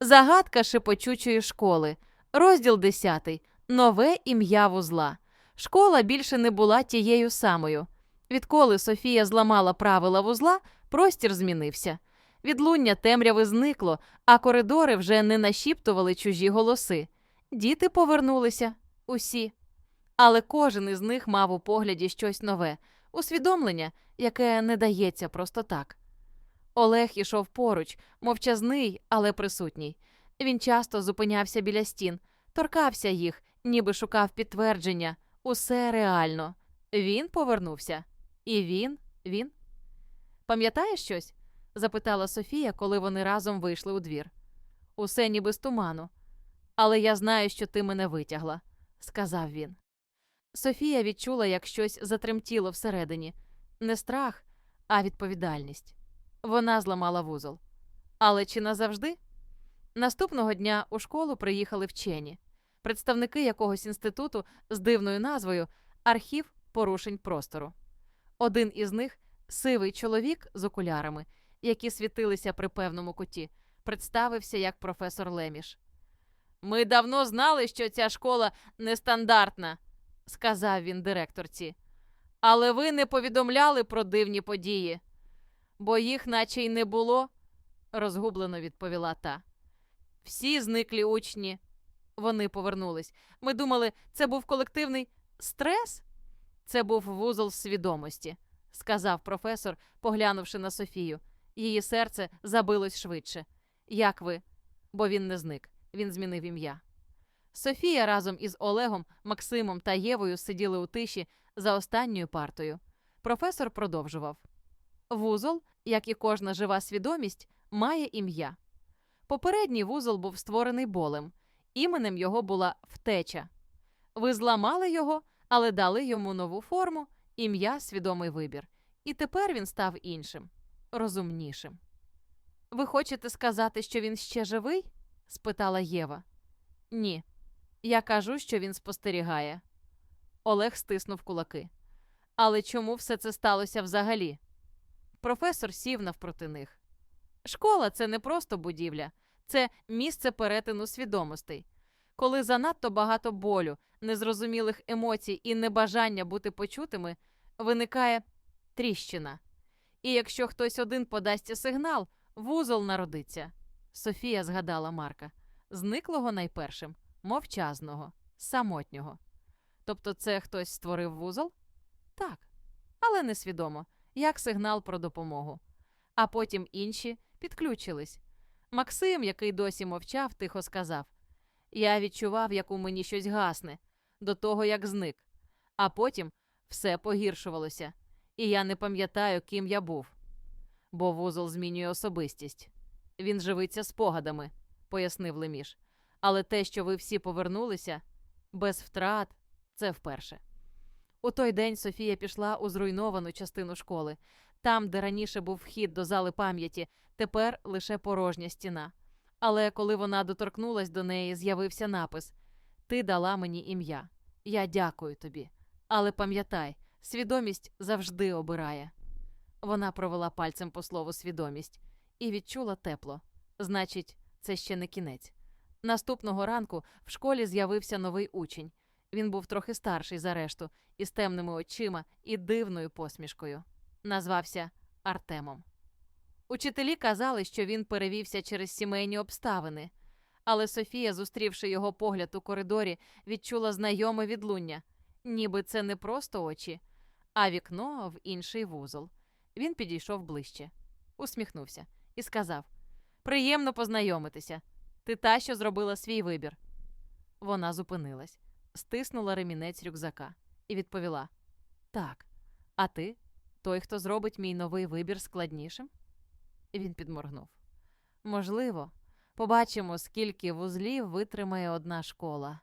Загадка шепочучої школи. Розділ 10. Нове ім'я вузла. Школа більше не була тією самою. Відколи Софія зламала правила вузла, простір змінився. Відлуння темряви зникло, а коридори вже не нашіптували чужі голоси. Діти повернулися усі. Але кожен із них мав у погляді щось нове, усвідомлення, яке не дається просто так. Олег ішов поруч, мовчазний, але присутній. Він часто зупинявся біля стін, торкався їх, ніби шукав підтвердження. Усе реально. Він повернувся. І він, він. Пам'ятаєш щось? запитала Софія, коли вони разом вийшли у двір. Усе ніби з туману. Але я знаю, що ти мене витягла, сказав він. Софія відчула, як щось затремтіло всередині не страх, а відповідальність. Вона зламала вузол. Але чи назавжди? Наступного дня у школу приїхали вчені, представники якогось інституту з дивною назвою Архів порушень простору. Один із них сивий чоловік з окулярами, які світилися при певному куті, представився як професор Леміш. Ми давно знали, що ця школа нестандартна, сказав він директорці. Але ви не повідомляли про дивні події, бо їх наче й не було, розгублено відповіла та. Всі зниклі учні. Вони повернулись. Ми думали, це був колективний стрес? Це був вузол свідомості, сказав професор, поглянувши на Софію. Її серце забилось швидше. Як ви? Бо він не зник, він змінив ім'я. Софія разом із Олегом, Максимом та Євою сиділи у тиші за останньою партою. Професор продовжував: Вузол, як і кожна жива свідомість, має ім'я. Попередній вузол був створений болем. Іменем його була втеча. Ви зламали його, але дали йому нову форму, ім'я, свідомий вибір. І тепер він став іншим, розумнішим. Ви хочете сказати, що він ще живий? спитала Єва. Ні. Я кажу, що він спостерігає. Олег стиснув кулаки. Але чому все це сталося взагалі? Професор сів навпроти них. Школа це не просто будівля, це місце перетину свідомостей. Коли занадто багато болю, незрозумілих емоцій і небажання бути почутими, виникає тріщина. І якщо хтось один подасть сигнал, вузол народиться. Софія згадала Марка зниклого найпершим, мовчазного, самотнього. Тобто це хтось створив вузол? Так, але несвідомо, як сигнал про допомогу. А потім інші підключились. Максим, який досі мовчав, тихо сказав: Я відчував, як у мені щось гасне, до того як зник. А потім все погіршувалося, і я не пам'ятаю, ким я був. Бо вузол змінює особистість. Він живиться спогадами, пояснив Леміш. Але те, що ви всі повернулися, без втрат, це вперше. У той день Софія пішла у зруйновану частину школи. Там, де раніше був вхід до зали пам'яті, тепер лише порожня стіна. Але коли вона доторкнулась до неї, з'явився напис Ти дала мені ім'я. Я дякую тобі. Але пам'ятай, свідомість завжди обирає. Вона провела пальцем по слову свідомість і відчула тепло. Значить, це ще не кінець. Наступного ранку в школі з'явився новий учень. Він був трохи старший за решту, із темними очима і дивною посмішкою. Назвався Артемом. Учителі казали, що він перевівся через сімейні обставини, але Софія, зустрівши його погляд у коридорі, відчула знайоме відлуння, ніби це не просто очі, а вікно в інший вузол. Він підійшов ближче, усміхнувся і сказав: Приємно познайомитися. Ти та, що зробила свій вибір. Вона зупинилась, стиснула ремінець рюкзака і відповіла: Так, а ти той, хто зробить мій новий вибір складнішим? Він підморгнув. Можливо, побачимо, скільки вузлів витримає одна школа.